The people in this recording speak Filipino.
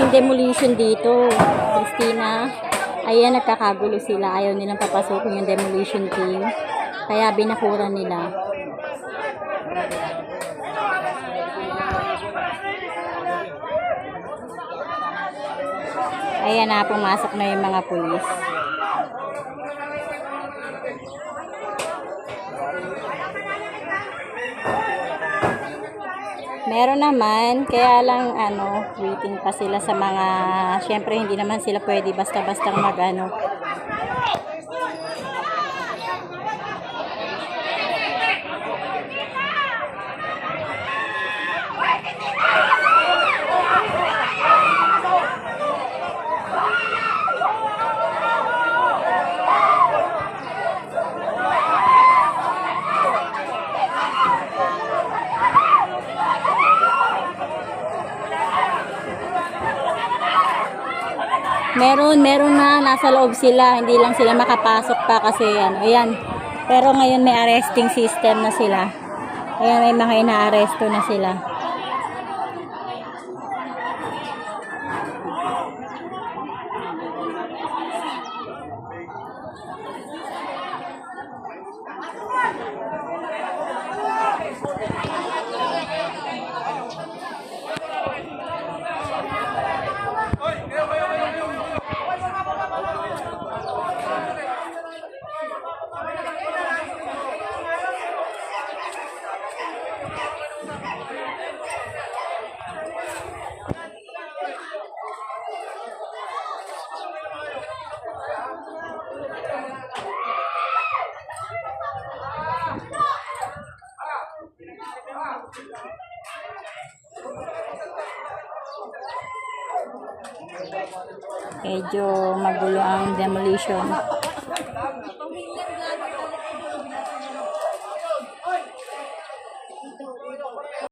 malaking demolition dito. Christina. Ayan, nagkakagulo sila. Ayaw nilang papasukin yung demolition team. Kaya binakuran nila. Ayan na, pumasok na yung mga pulis. Meron naman, kaya lang ano, waiting pa sila sa mga, syempre hindi naman sila pwede basta-basta mag ano. Meron, meron na, nasa loob sila, hindi lang sila makapasok pa kasi ano, ayan. Pero ngayon may arresting system na sila. Ayan, may mga inaaresto na sila. medyo magulo ang demolition.